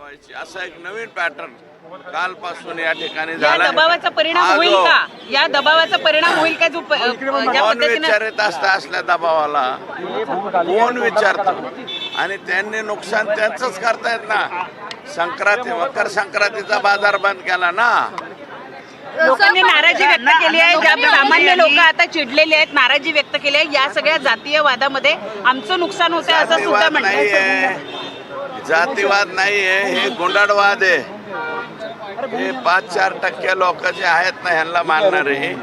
लावायची. असा एक नवीन पॅटर्न कालपासून या ठिकाणी या झाला. दबावाचा परिणाम हा होईल जो का? या दबावाचा परिणाम होईल का जो प- अ, ज्या कोण पद्धतीने विचारित असता असल्या दबावाला. कोण विचारतो? आणि त्यांनी नुकसान त्यांचंच करतायत ना. संक्रांती मकर संक्रांतीचा बाजार बंद केला ना. लोकांनी नाराजी व्यक्त केली आहे. ज्या सामान्य लोक आता चिडलेले आहेत नाराजी व्यक्त केली आहे. या सगळ्या जातीय वादामध्ये आमचं नुकसान होतंय असं सुद्धा जातीवाद म्हणतात. नाहीये. जातीवाद नाहीये हे गुंडाळवाद आहे. हे पाच चार टक्के लोक जे आहेत ना ह्यांना मानणारे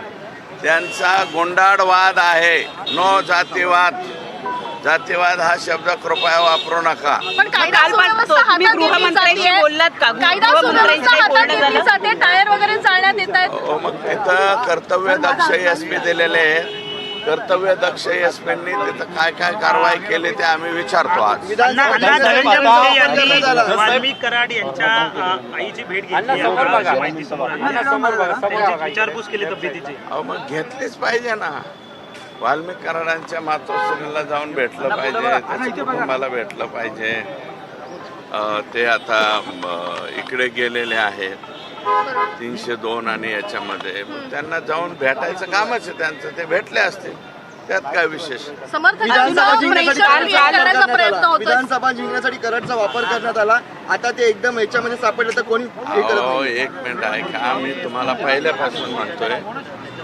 त्यांचा गुंडाळवाद आहे नो जातीवाद. जातीवाद हा शब्द कृपया वापरू नका. पण कायदा टायर वगैरे चालण्यात येत आहेत. हो मग तिथं कर्तव्य दक्ष एस पी दिलेले आहेत. कर्तव्य दक्ष एस पींनी तिथं काय काय कारवाई केली ते आम्ही विचारतो आज. वाल्मिक कराड यांच्या अ, आईची भेट घेतली आहे. अशी माहिती समोर आली. आहे. त्यांची विचारपूस केली तब्येतीची. अहो मग घेतलीच पाहिजे ना. वाल्मिक कराडांच्या मातोश्रीला जाऊन भेटलं पाहिजे. त्याच्या कुटुंबाला भेटलं पाहिजे. अं, ते आता इकडे गेलेले आहेत. तीनशे दोन आणि याच्यामध्ये. त्यांना जाऊन भेटायचं कामच आहे त्यांचं. ते भेटले असतील त्यात काय विशेष? विधानसभा जिंकण्यासाठी विधानसभा जिंकण्यासाठी वापर करण्यात आला. आता ते एकदम याच्यामध्ये सापडलं तर कोणी हे करत अहो नाही. एक मिनिट ऐका. आम्ही तुम्हाला पहिल्यापासून म्हणतोय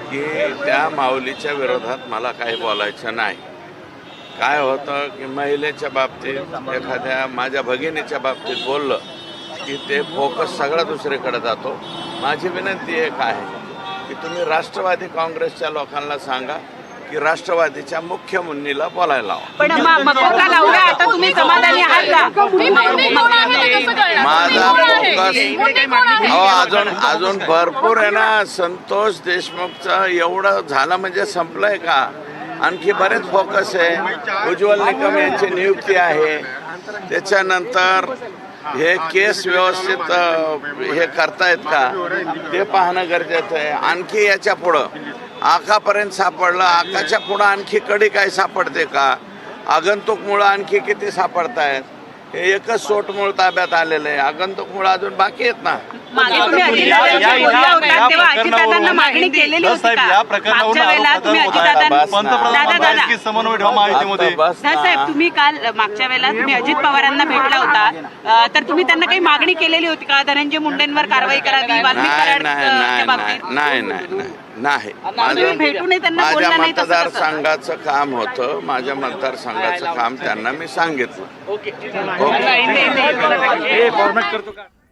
की त्या माऊलीच्या विरोधात मला काही बोलायचं नाही. काय होतं की महिलेच्या बाबतीत एखाद्या माझ्या भगिनीच्या बाबतीत बोललं की ते फोकस सगळा दुसरीकडे जातो. माझी विनंती एक आहे की तुम्ही राष्ट्रवादी काँग्रेसच्या लोकांना सांगा की राष्ट्रवादीच्या मुख्य मुन्नीला बोलायला लावा. पण म- मकोका लावला आता तुम्ही समाधानी आहात का? मी मुंडे कोण आहे? ते कसं कळणार? माझा? फोकस-? अहो अजून अजून भरपूर आहे ना संतोष देशमुखचं एवढं झालं म्हणजे संपलंय का? आणखी बरेच फोकस आहे. उज्ज्वल निकम यांची नियुक्ती आहे. त्याच्यानंतर हे केस व्यवस्थित हे करतायत का? ते पाहणं गरजेचं आहे. आणखी याच्या पुढं. आकापर्यंत सापडलं. आकाच्या पुढं आणखी कडी काय सापडते का? आगंतुक मुळं आणखी किती सापडतायत? हे एकच सोटमूळ ताब्यात आलेलं आहे. आगंतुक मुळं अजून बाकी आहेत ना? मागे तुम्ही अजितदादांशी बोलला होता तेव्हा अजितदादांना मागणी केलेली होती का? मागच्या वेळेला. अजितदादांना दादा, दादा. समन्वय ठेवा महायुतीमध्ये साहेब काल मागच्या वेळेला तुम्ही अजित पवारांना भेटला होता. तर तुम्ही त्यांना काही मागणी केलेली होती का? धनंजय मुंडेंवर कारवाई करावी वाल्मिक नाही कराड नाही नाही माझ्या? मतदारसंघाचं काम होतं. माझ्या मतदारसंघाचं काम त्यांना मी सांगितलं.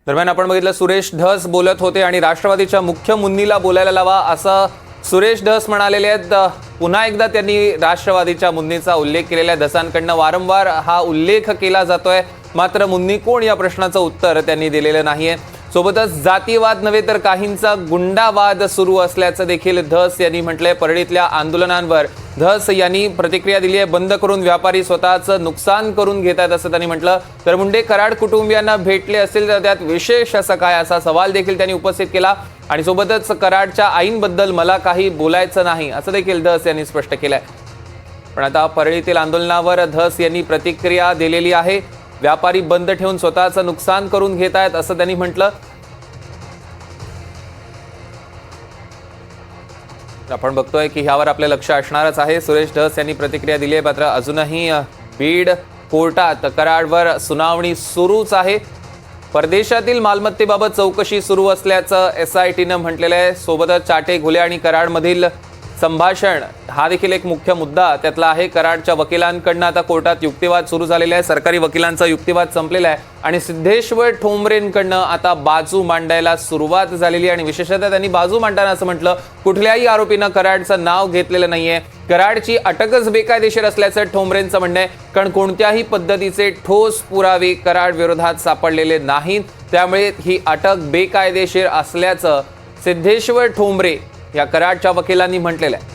दरम्यान आपण बघितलं सुरेश धस बोलत होते आणि राष्ट्रवादीच्या मुख्य मुन्नीला बोलायला लावा असं सुरेश धस म्हणालेले आहेत. पुन्हा एकदा त्यांनी राष्ट्रवादीच्या मुन्नीचा उल्लेख केलेला आहे. धसांकडनं वारंवार हा उल्लेख केला जातोय. मात्र मुन्नी कोण या प्रश्नाचं उत्तर त्यांनी दिलेलं नाहीये. सोबतच जातीवाद नव्हे तर काहींचा गुंडावाद सुरू असल्याचं देखील धस यांनी म्हटलंय. परळीतल्या आंदोलनांवर धस यांनी प्रतिक्रिया दिली आहे. बंद करून व्यापारी स्वतःचं नुकसान करून घेत आहेत असं त्यांनी म्हटलं. तर मुंडे कराड कुटुंबियांना भेटले असेल तर त्यात विशेष असं काय असा सवाल देखील त्यांनी उपस्थित केला. आणि सोबतच कराडच्या आईंबद्दल मला काही बोलायचं नाही असं देखील धस यांनी स्पष्ट केलंय. पण आता परळीतील आंदोलनावर धस यांनी प्रतिक्रिया दिलेली आहे. व्यापारी बंद ठेवून स्वतःचं नुकसान करून घेत आहेत असं त्यांनी म्हटलं. आपण बघतोय की ह्यावर आपलं लक्ष असणारच आहे. सुरेश धस यांनी प्रतिक्रिया दिली आहे. मात्र अजूनही बीड कोर्टात कराडवर सुनावणी सुरूच आहे. परदेशातील मालमत्तेबाबत चौकशी सुरू असल्याचं एस आय टीनं म्हटलेलं आहे. सोबतच चाटे घुले आणि कराडमधील संभाषण. हा देखील एक मुख्य मुद्दा त्यातला आहे. कराडच्या वकिलांकडनं आता कोर्टात युक्तिवाद सुरू झालेला आहे. सरकारी वकिलांचा युक्तिवाद संपलेला आहे. आणि सिद्धेश्वर ठोंबरेंकडनं आता बाजू मांडायला सुरुवात झालेली आणि विशेषतः त्यांनी बाजू मांडताना असं म्हटलं कुठल्याही आरोपीनं कराडचं नाव घेतलेलं नाहीये. कराडची अटकच बेकायदेशीर असल्याचं ठोंबरेंचं म्हणणं आहे. कारण कोणत्याही पद्धतीचे ठोस पुरावे कराड विरोधात सापडलेले नाहीत. त्यामुळे ही अटक बेकायदेशीर असल्याचं सिद्धेश्वर ठोंबरे या कराडच्या वकिलांनी म्हटलेलं आहे.